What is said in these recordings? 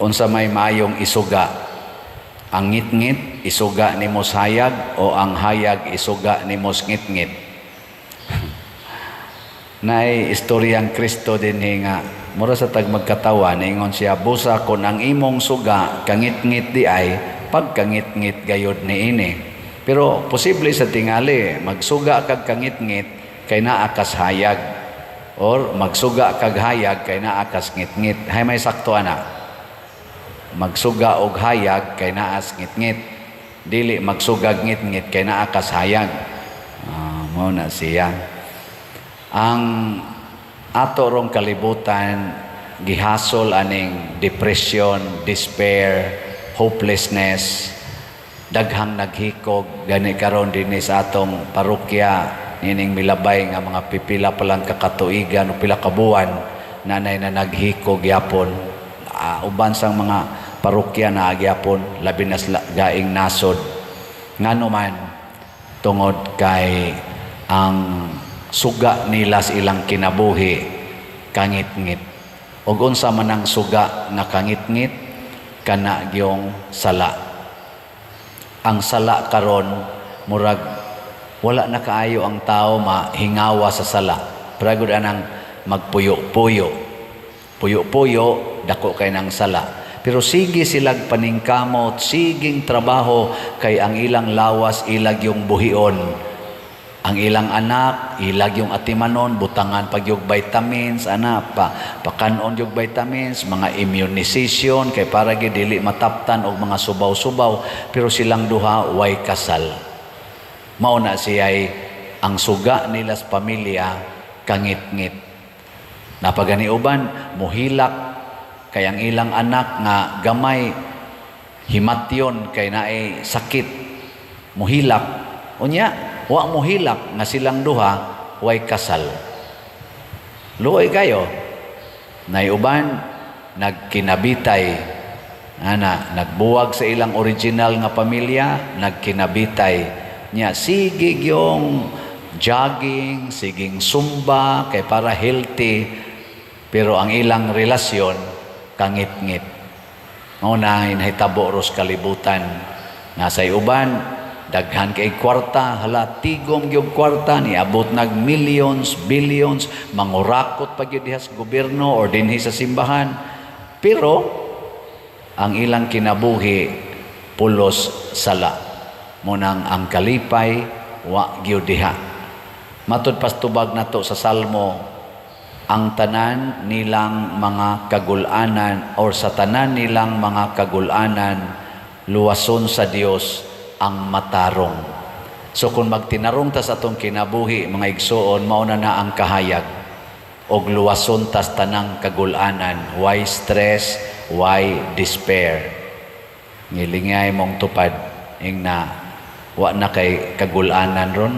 unsa may maayong isuga ang ngit-ngit isuga ni mos hayag o ang hayag isuga ni mos ngit-ngit Naay istoryang Kristo din nga mura sa tag magkatawa ningon siya busa kon ang imong suga kangit-ngit di ay pagkangit-ngit gayod ni ini. Pero posible sa tingali magsuga kag kangit-ngit kay naa kas hayag or magsuga kag hayag kay naa kas ngit-ngit. Hay may sakto ana. Magsuga og hayag kay naa as ngit-ngit. Dili magsuga ngit-ngit kay naa hayag. Ah, mao na siya ang ato rong kalibutan gihasol aning depression, despair, hopelessness, daghang naghikog gani karon dinhi sa atong parokya nining milabay nga mga pipila pa lang kakatuigan o pila ka buwan nanay na naghikog yapon uh, uban sang mga parokya na agyapon labi na gaing nasod. Ngano man tungod kay ang suga nila sa ilang kinabuhi kangit-ngit. Ug unsa man ang suga na kangit-ngit kana gyong sala. Ang sala karon murag wala na kaayo ang tao mahingawa sa sala. Pragud anang magpuyo-puyo. Puyo-puyo dako kay nang sala pero sige silag paningkamot siging trabaho kay ang ilang lawas ilag yung buhion ang ilang anak, ilag yung atimanon, butangan pag yung vitamins, ana, pa, pakanon yung vitamins, mga immunization, kay para dili mataptan og mga subaw-subaw, pero silang duha, way kasal. Mauna siya'y ang suga nila sa pamilya, kangit-ngit. Napagani uban, muhilak, kay ang ilang anak nga gamay, himatyon, kay naay sakit, muhilak. Unya, wa mo hilak nga silang duha way kasal. Luoy kayo. Nay uban nagkinabitay ana nagbuwag sa ilang original nga pamilya, nagkinabitay nya sige yung jogging, siging sumba kay para healthy pero ang ilang relasyon kangit-ngit. Mao na hinahitabo ros kalibutan. Nasa uban daghan kay kwarta hala tigom gyud kwarta ni abot nag millions billions mangurakot pa gyud diha gobyerno or dinhi sa simbahan pero ang ilang kinabuhi pulos sala munang ang kalipay wa gyud diha matud pastubag nato sa salmo ang tanan nilang mga kagulanan or sa tanan nilang mga kagulanan luwason sa Dios ang matarong. So kung magtinarong ta sa atong kinabuhi, mga igsoon, mauna na ang kahayag og luwason tas tanang kagulanan. Why stress? Why despair? Ngilingay mong tupad ing na wa na kay kagulanan ron.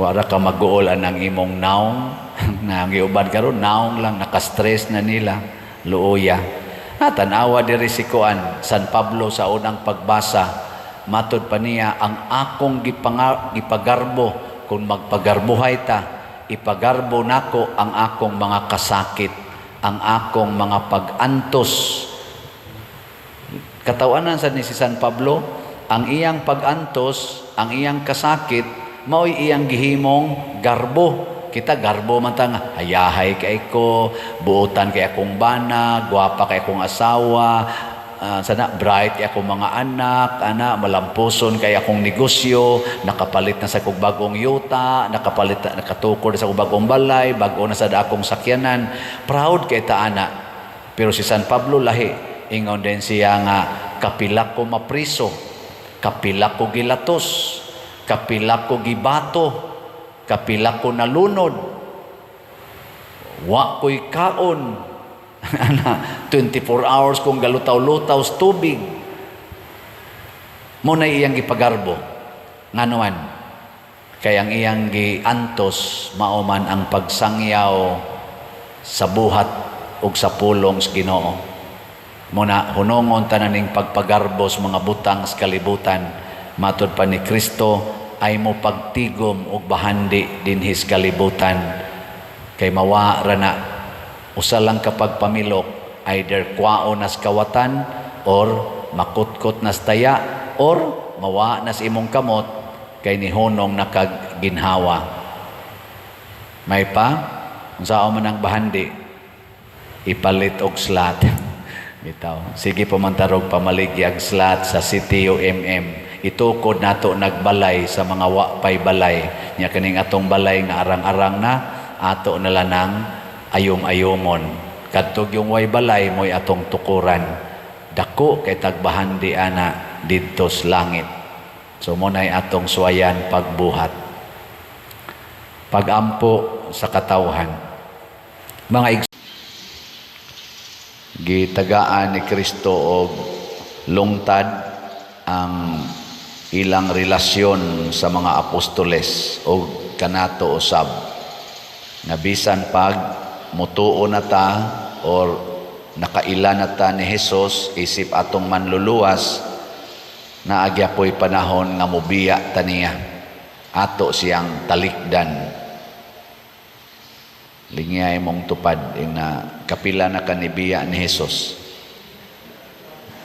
Wa ra ka maguol anang imong naong na giuban karon naong lang naka-stress na nila. Luoya. Ah, tanawa diri si Kuan San Pablo sa unang pagbasa matod pa niya ang akong gipangar, gipagarbo kung magpagarbuhay ta ipagarbo nako ang akong mga kasakit ang akong mga pagantos. Katawanan sa ni si San Pablo ang iyang pagantos ang iyang kasakit mao'y iyang gihimong garbo kita garbo man ta nga hayahay kay ko buotan kay akong bana gwapa kay akong asawa uh, sana bright kay akong mga anak, ana malampuson kay akong negosyo, nakapalit na sa kong bagong yuta, nakapalit na nakatukod sa kong bagong balay, bago na sa akong sakyanan. Proud kay ta ana. Pero si San Pablo lahi, ingon din siya nga kapila ko mapriso, kapila ko gilatos, kapila ko gibato, kapila ko nalunod, wa ko'y kaon, ana 24 hours kung galutaw-lutaw sa tubig. Mo na iyang gipagarbo. Nganuan kay ang iyang giantos mauman ang pagsangyaw sa buhat ug sa pulong sa Ginoo. Mo na hunongon tananing pagpagarbo sa mga butang sa kalibutan. Matud pa ni Kristo ay mo pagtigom ug bahandi dinhi sa kalibutan kay mawa ra na usa lang kapag pamilok either kwao nas kawatan or makutkot nas taya or mawa nas imong kamot kay nihunong nakaginhawa. May pa, kung saan man ang bahandi, ipalit og slot. Bitaw. Sige pamantarog pamaligya ang slot sa CTO MM. Itukod nato nagbalay sa mga wapay balay. Nya kaning atong balay nga arang-arang na ato nala nang ayom-ayomon. Kadtog yung way balay mo'y atong tukuran. Dako kay tagbahandi ana didto sa langit. So mo atong suwayan pagbuhat. Pagampo sa katawhan. Mga gitagaan ni Kristo og lungtad ang ilang relasyon sa mga apostoles o kanato usab nga bisan pag mutuo na ta or nakaila na ta ni Hesus isip atong manluluwas na agyapoy panahon nga mubiya ta niya ato siyang talikdan Lingiyay mong tupad ing na kapila na kanibiya ni Jesus.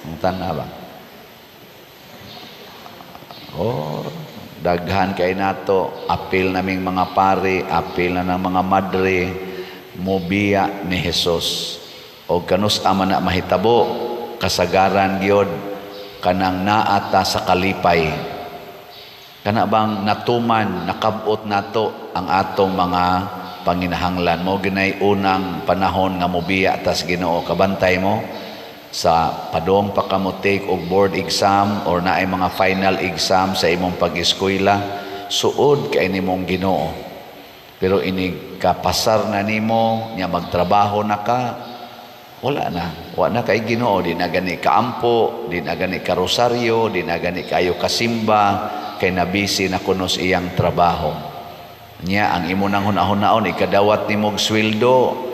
Ang tanda ba? Oh, daghan kay nato apil naming mga pari, apil na ng mga madre, mubiya ni Jesus. O kanus ama na mahitabo, kasagaran gyud kanang naata sa kalipay. Kana bang natuman, nakabot nato ang atong mga panginahanglan mo ginay unang panahon nga mobiya tas Ginoo kabantay mo sa padong pa ka take og board exam or naay mga final exam sa imong pag-eskwela suod kay nimong Ginoo. Pero ini kapasar na nimo nya magtrabaho na ka wala na. Wala na kay Ginoo di na gani kaampo di na gani ka rosaryo di na gani kayo kasimba kay nabisi na kunos iyang trabaho. Nya ang imo nang hunahon-naon ikadawat ni mog sweldo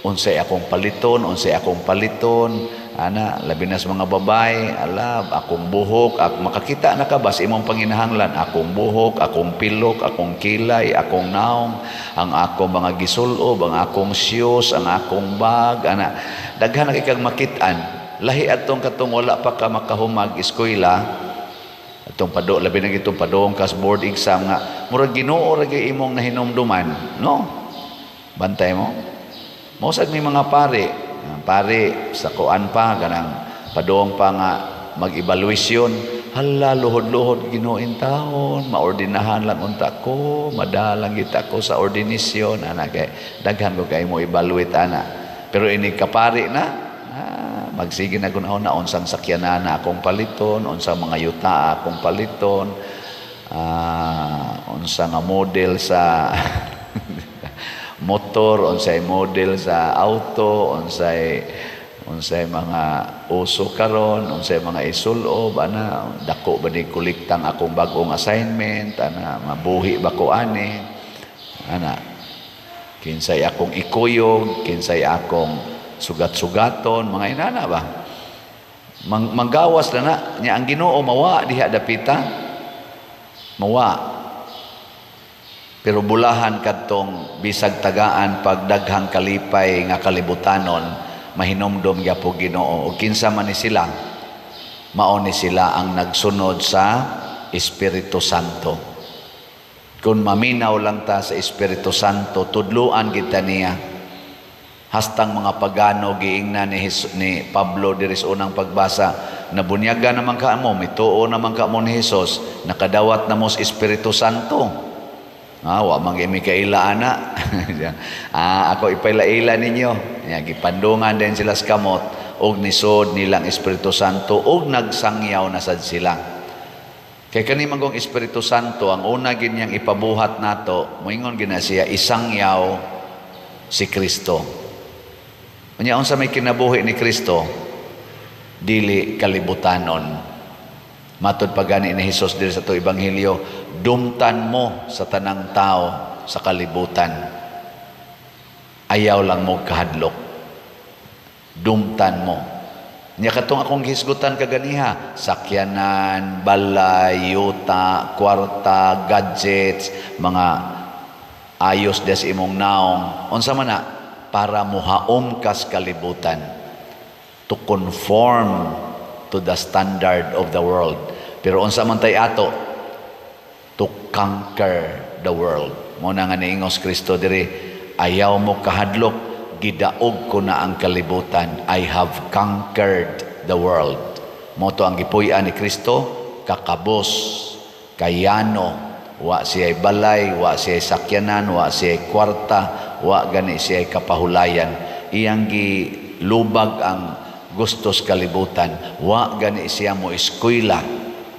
unsay akong paliton unsay akong paliton ana labi na sa mga babay alab akong buhok ak makakita na ka ba sa imong panginahanglan? Akong buhok akong pilok akong kilay akong naong ang akong mga gisulob ang akong shoes ang akong bag ana. Daghan na kay kag makitaan. Lahi atong katong wala pa ka makahumag eskwela. Itong pado, labi na itong padong kas board exam nga, murag ginoo ra gyud imong nahinomduman, no? Bantay mo. Mosag ni mga pare, pare sa kuan pa ganang padong pa nga mag-evaluation, hala luhod-luhod ginuin taon, maordinahan lang unta ko, madalang kita ko sa ordinasyon, ana kay daghan ko kay mo evaluate ana. Pero ini kapare na, ah, magsige na gunahon na unsang sakyanan na akong paliton unsang mga yuta akong paliton uh, unsa nga model sa motor unsay model sa auto unsay unsay mga uso karon unsay mga isulob ana dako ba ni kuliktang akong bagong assignment ana mabuhi ba ko ani ana. Kinsay akong ikuyog kinsay akong sugat-sugaton mga inana ba? Mang, manggawas na na niya ang Ginoo mawa diha dapita mawa pero bulahan kadtong bisag tagaan pagdaghang kalipay nga kalibutanon mahinomdom gyapon Ginoo. Ug kinsa man ni sila mao ni sila ang nagsunod sa Espiritu Santo. Kung maminaw lang ta sa Espiritu Santo tudluan kita niya. Hastang mga pagano giingna ni, Hesus, ni Pablo diris unang pagbasa nabunyaga naman ka mo mituo naman ka mo ni Jesus nakadawat na mo sa Espiritu Santo Ah, wa man mi kaila ana. ah, ako ipailaila ninyo. Ya, gipandungan din sila sa kamot og nisod nilang Espiritu Santo og nagsangyaw na sad sila. Kay kani manggong Espiritu Santo ang una ginyang ipabuhat nato, moingon gina siya isangyaw si Kristo. Unya unsa may kinabuhi ni Kristo dili kalibutanon. Matod pagani ni Hesus diri sa to ebanghelyo, dumtan mo sa tanang tao sa kalibutan. Ayaw lang mo kahadlok. Dumtan mo. Nya katong akong hisgutan kaganiha, sakyanan, balay, yuta, kwarta, gadgets, mga ayos des imong naong. Unsa man na para muhaom kas kalibutan. to conform to the standard of the world. Pero unsa man tay ato to conquer the world. Mo na nga niingos Kristo diri ayaw mo kahadlok gidaog ko na ang kalibutan. I have conquered the world. Mo to ang gipuy-an ni Kristo kakabos kayano wa siya balay, wa siya sakyanan, wa siya kwarta, wa gani siya kapahulayan. Iyang gilubag ang gustos kalibutan. Wa gani siya mo eskwela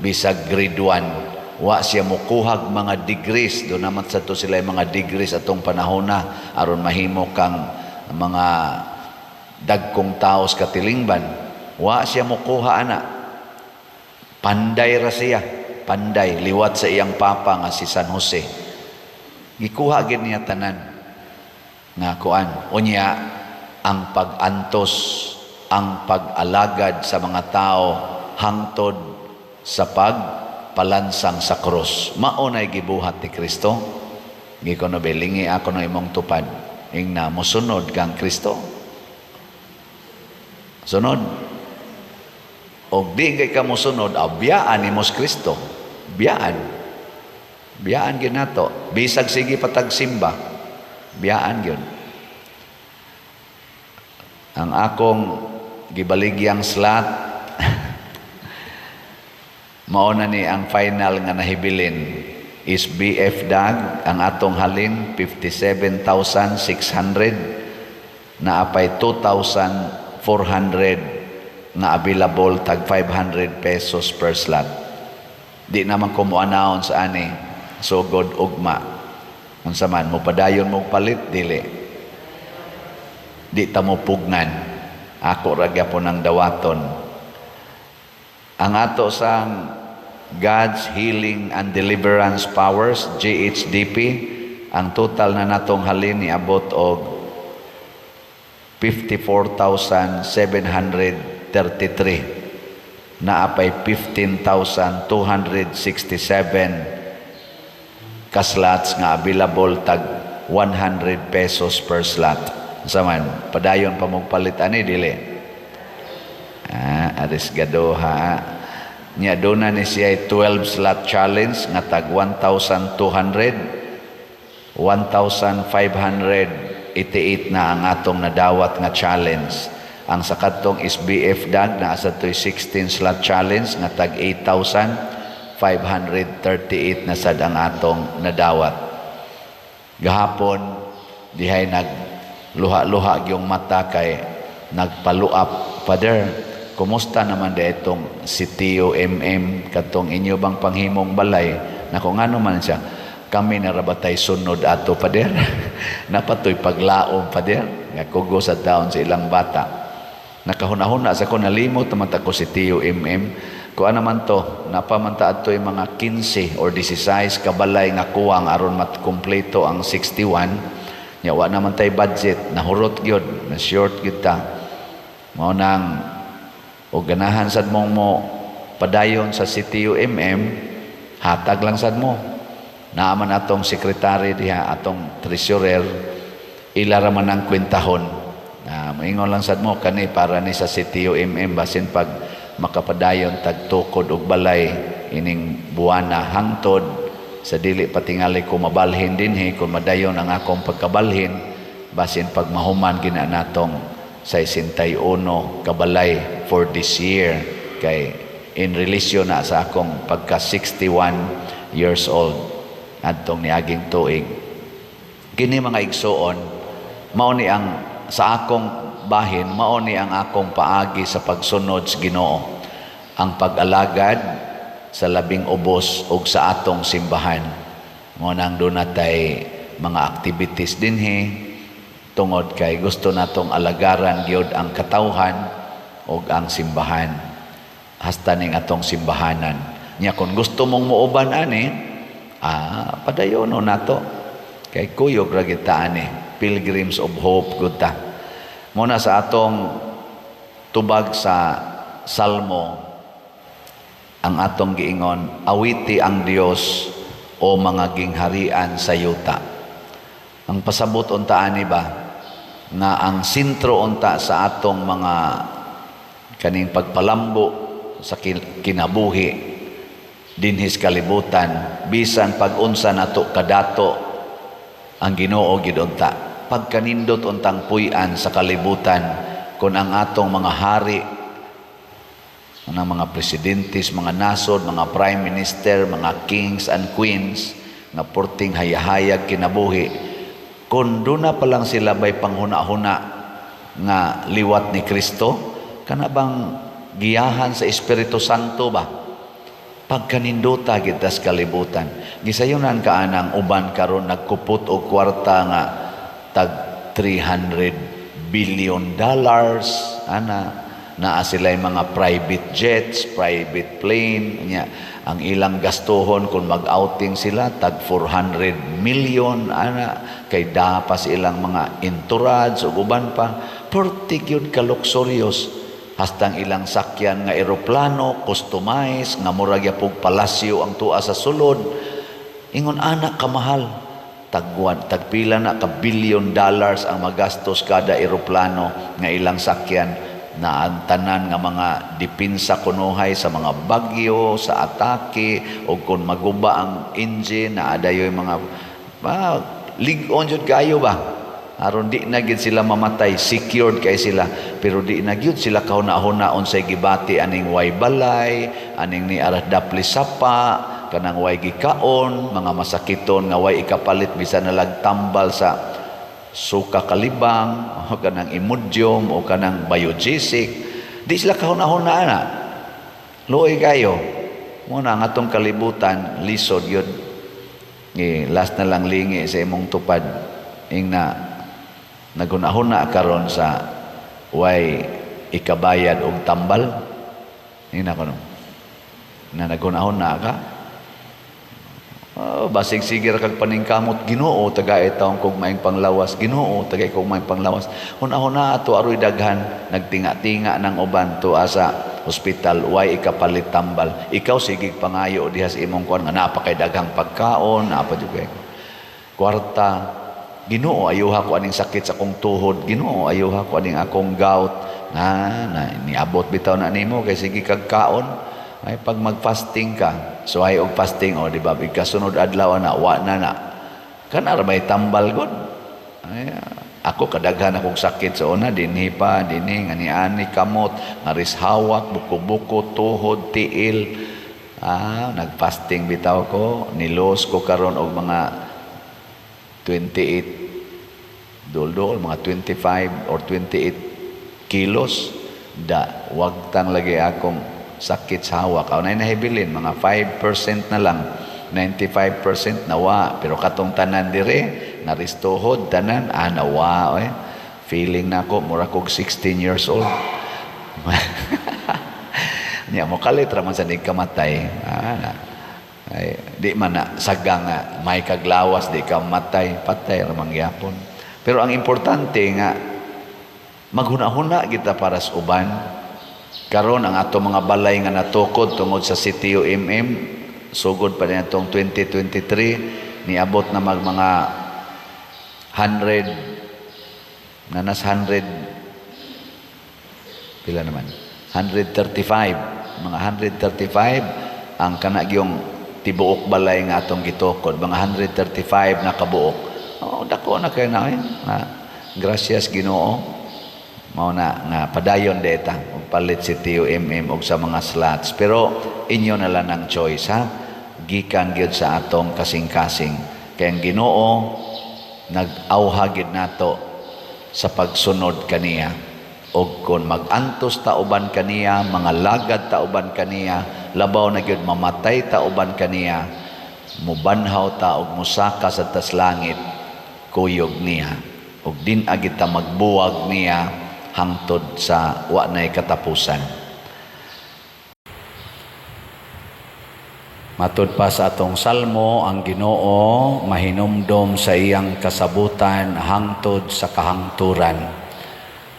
bisag grade 1. Wa siya mo kuhag mga degrees. Doon naman sa to sila mga degrees atong panahon na aron mahimo kang mga dagkong taos katilingban. Wa siya mo kuha ana. Panday ra siya. Panday. Liwat sa iyang papa nga si San Jose. Gikuha gid niya tanan. Nga kuan. Unya, ang pag-antos, ang pag-alagad sa mga tao hangtod sa pagpalansang sa krus. Maunay gibuhat ni Kristo. Gi ko no belingi ako no imong tupad. Ing na mosunod kang Kristo. Sunod. Og di kay ka mosunod, abiyaan ni mos Kristo. Biyaan. Biyaan gyud nato. Bisag sige patagsimba. Biyaan gyud. Ang akong gibaligyang slot. Mauna ni ang final nga nahibilin. Is BF Dag ang atong halin 57,600 na apay 2,400 na available tag 500 pesos per slot. Di naman ko mo announce ani. So god ugma. Unsa man mo padayon mo palit dili. Di ta mo pugnan ako ra gyapon ang dawaton. Ang ato sang God's Healing and Deliverance Powers GHDP ang total na natong halin ni abot og 54,733 na apay 15,267 kaslots nga available tag 100 pesos per slot. Sa man, padayon pa mong palit ani dili. Ah, aris gadoha. Nya doon na ni siya 12 slot challenge nga tag 1,200 1,588 na ang atong nadawat nga challenge. Ang sakatong SBF dag na sa to'y 16 slot challenge nga tag 8,538 na sad ang atong nadawat. Gahapon dihay nag luha-luha yung mata kay nagpaluap. Father, kumusta naman da itong si Tio MM katong inyo bang panghimong balay? Na kung ano man siya. Kami narabatay sunod ato pader napatoy paglaom pader nga kugo sa taon sa ilang bata. Nakahunahuna sa ko nalimot naman ko si Tio MM kung ano man to napamanta yung mga 15 or 16 kabalay nga kuwang aron matkumpleto ang 61 nya wa naman tay budget. Nahurot gyud na short gyud ta. Mao nang o ganahan sad mong mo padayon sa CTU MM hatag lang sad mo. Naaman atong sekretary diha atong treasurer ilara man ang kwentahon. Na maingon lang sad mo kani para ni sa CTU MM basin pag makapadayon tag tukod og balay ining buwana hangtod sa dili patingali ko mabalhin dinhi kung madayon ang akong pagkabalhin basin pag mahuman gina natong sa 61 kabalay for this year. Kay in relasyon na sa akong pagka 61 years old. Adtong niaging tuig. Kini mga igsoon mao ni ang sa akong bahin mao ni ang akong paagi sa pagsunod sa Ginoo. Ang pag-alagad sa labing ubos ug sa atong simbahan. Mo nang doon natay mga activities dinhi tungod kay gusto natong alagaran gyud ang katawhan ug ang simbahan. Hasta ning atong simbahanan. Nya kung gusto mong muuban ani ah padayono nato kay kuyog ra kita ani. Pilgrims of hope gud ta. Muna sa atong tubag sa salmo ang atong giingon awiti ang Dios o mga gingharian sa yuta. Ang pasabot unta ani ba? Nga ang sentro unta sa atong mga kaning pagpalambo sa kin- kinabuhi dinhis kalibutan bisan pag-unsa nato kadato ang Ginoo gid unta. Pagkanindot untang puy-an sa kalibutan kung ang atong mga hari ng mga presidentes, mga nasod, mga prime minister, mga kings and queens nga porting hayahayag kinabuhi. Kung doon na pa lang sila may panghuna-huna nga liwat ni Kristo kana bang giyahan sa Espiritu Santo ba? Pagkaninduta gitas kalibutan. Gisayunan ka anang uban karon nagkupot og kwarta nga tag 300 billion dollars ana naa sila mga private jets, private plane. Nya ang ilang gastuhon kung mag-outing sila tag 400 million ana kay dapas ilang mga entourage uban pa perti gyud ka luxurious. Hastang ilang sakyan nga eroplano customize nga murag yapog palasyo ang tuwa sa sulod. Ingon anak kamahal. Tagwan tagpila na ka billion dollars ang magastos kada eroplano nga ilang sakyan na ang tanan nga mga dipinsa kunuhay sa mga bagyo, sa atake o kung maguba ang engine na adayoy mga ah, lig-on jud kayo ba? Aron di na gid sila mamatay secured kay sila. Pero di na gyud sila kahuna-huna unsay gibati aning way balay aning ni aras dapli sapa kanang way gikaon mga masakiton nga way ikapalit bisan nalag tambal sa suka kalibang o kanang imudyum o kanang biogesic di sila kahuna-huna na luoy kayo. Muna nga atong kalibutan lisod yun. Eh, last na lang lingi sa imong tupad. Ing na naghuna-huna karon sa way ikabayad og tambal. Ing na kuno. Na naghuna-huna ka Oh, basig sige ra kag paningkamot Ginoo taga itawong kog maing panglawas. Ginoo taga kog maing panglawas. Huna-huna ato aroy daghan nagtinga-tinga ng uban to asa hospital. Way ikapalit tambal? Ikaw sige pangayo diha sa imong kuan nga napakay daghang pagkaon apa jud kwarta Ginoo ayuha ko aning sakit sa kong tuhod. Ginoo ayuha ko aning akong gout. Na, na niabot bitaw na nimo kay sige kag kaon ay pag mag-fasting ka, so ay og fasting o di ba kasunod adlaw na wa na na. Kana ra may tambal gud. Ay, ako kadaghan akong sakit sa una dinhi pa dinhi nga ani kamot ngaris hawak buko-buko tuhod tiil ah nagfasting bitaw ko nilos ko karon og mga 28 dol-dol mga 25 or 28 kilos da wag tang lagi akong sakit sa hawak. Ako na nahibilin, mga 5% na lang. 95% nawa. Pero katong tanan dire, naristohod, tanan, ah, nawa. Eh. Feeling na ako, mura kog 16 years old. Niya mo kalit raman sa kamatay. Ah, na. Ay, di man na sagang nga may kaglawas di ka matay patay ramang yapon pero ang importante nga maghuna-huna kita para sa uban Karon ang ato mga balay nga natukod tungod sa CTO-MM, sugod pa rin itong 2023, niabot na mag mga 100, nanas 100, pila naman, 135, mga 135, ang kanagyong tibuok balay nga atong gitukod, mga 135 na kabuok. Oh, dako na kayo na eh. Gracias Ginoo mao na nga padayon deta og palit si TUMM og sa mga slots. Pero inyo na lang ang choice ha? Gikan gyud sa atong kasing-kasing. Kay ang Ginoo nag-awha gid nato sa pagsunod kaniya. Og kon magantos ta uban kaniya mga lagad ta uban kaniya labaw na gyud mamatay ta uban kaniya mubanhaw ta og musaka sa tas langit kuyog niya. Og din agit ta magbuwag niya hangtod sa wa nay katapusan. Matod pa sa atong salmo, ang Ginoo mahinumdom sa iyang kasabutan hangtod sa kahangturan.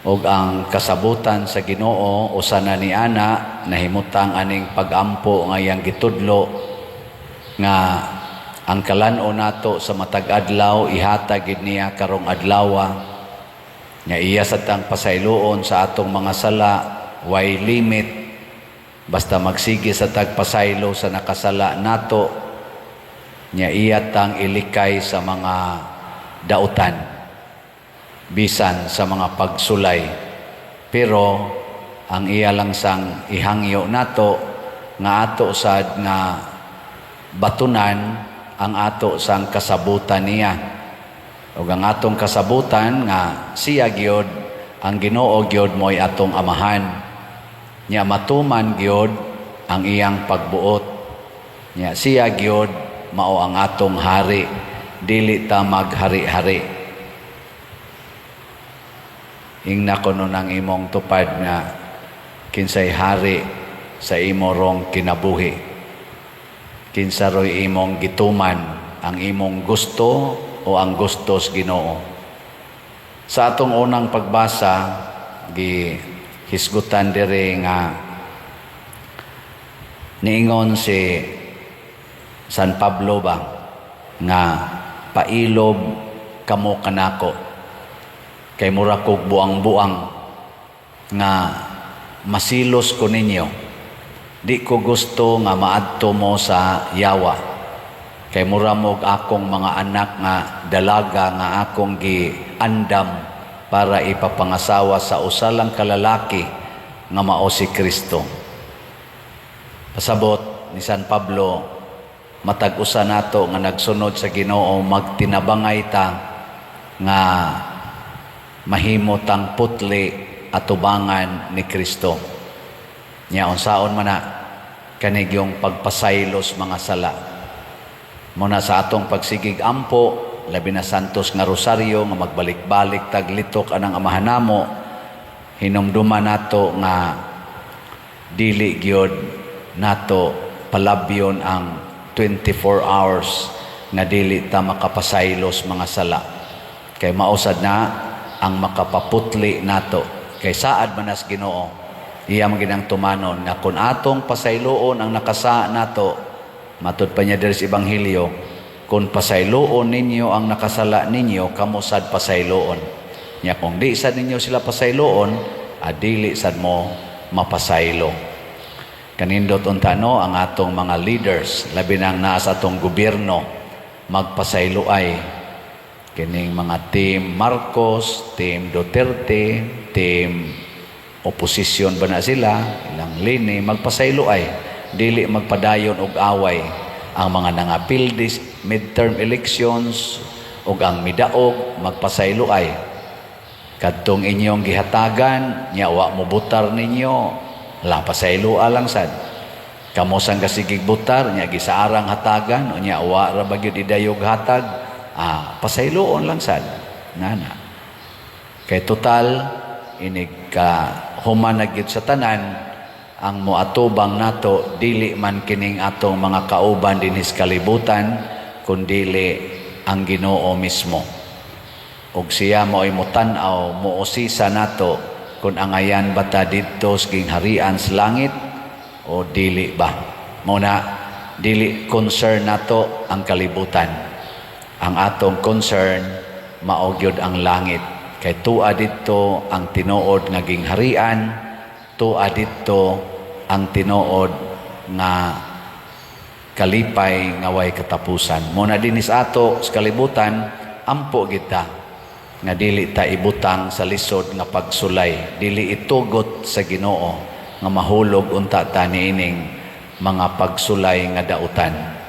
Og ang kasabutan sa Ginoo usa na ni ana nahimutang aning pagampo nga iyang gitudlo nga ang kalano nato sa matag adlaw ihatag niya karong adlawa nga iya sa tang pasayloon sa atong mga sala way limit? Basta magsige sa tagpasaylo sa nakasala nato nya iyatang ilikay sa mga dautan bisan sa mga pagsulay. Pero ang iya lang sang ihangyo nato nga ato sad nga batunan ang ato sang kasabutan niya ug ang atong kasabutan nga siya gyud ang Ginoo gyud mo'y atong amahan. Nya matuman gyud ang iyang pagbuot. Nya siya gyud mao ang atong hari. Dili ta maghari-hari. Ingna ko nun ang imong tupad nga kinsay hari sa imo rong kinabuhi. Kinsa roy imong gituman ang imong gusto o ang gustos Ginoo. Sa atong unang pagbasa gi hisgutan diri nga niingon si San Pablo ba nga pailob kamo kanako. Kay mura kog buang-buang nga masilos ko ninyo. Di ko gusto nga maadto mo sa yawa kay mura mo akong mga anak nga dalaga nga akong giandam para ipapangasawa sa usalang kalalaki nga mao si Kristo pasabot ni San Pablo matag usa nato nga nagsunod sa Ginoo magtinabangay ta nga mahimo tang putli at tubangan ni Kristo. Nya unsaon man na kanig yung pagpasaylos mga sala. Muna sa atong pagsigig ampo, labi na santos nga rosaryo nga magbalik-balik taglitok anang amahan namo hinumduman nato nga dili gyud nato palabyon ang 24 hours nga dili ta makapasaylos mga sala. Kay mausad na ang makapaputli nato. Kay saad manas Ginoo iya man ginang tumanon nga kun atong pasayloon ang nakasa nato matud pa niya diri sa ebanghelyo kun pasayloon ninyo ang nakasala ninyo kamo sad pasayloon. Nya kung di sad ninyo sila pasayloon adili sad mo mapasaylo. Kanindot unta no ang atong mga leaders labi nang naa atong gobyerno magpasaylo ay kining mga team Marcos, team Duterte, team oposisyon ba na sila, ilang lini, magpasaylo ay, dili magpadayon og away ang mga nangapil dis midterm elections ug ang midaog magpasaylo ay. Kadtong inyong gihatagan nya wa mo butar ninyo la pasaylo alang sad. Kamo sang kasigig butar nya gisaarang hatagan unya wa ra bagyod idayog hatag ah, pasayloon lang sad. Nana kay total inig ka human sa tanan ang moatubang nato dili man kining atong mga kauban dinhis kalibutan kundili ang Ginoo mismo. Ug siya mo'y mutan-aw muusisa nato kung ang ayan bata didto sa gingharian sa langit o dili ba? Muna dili concern nato ang kalibutan. Ang atong concern maogyod ang langit. Kay tuwa dito ang tinuod nga gingharian tuwa dito ang tinuod nga kalipay nga way katapusan. Muna dinis ato sa kalibutan ampo kita nga dili ta ibutang sa lisod nga pagsulay. Dili itugot sa Ginoo nga mahulog unta ta niining mga pagsulay nga dautan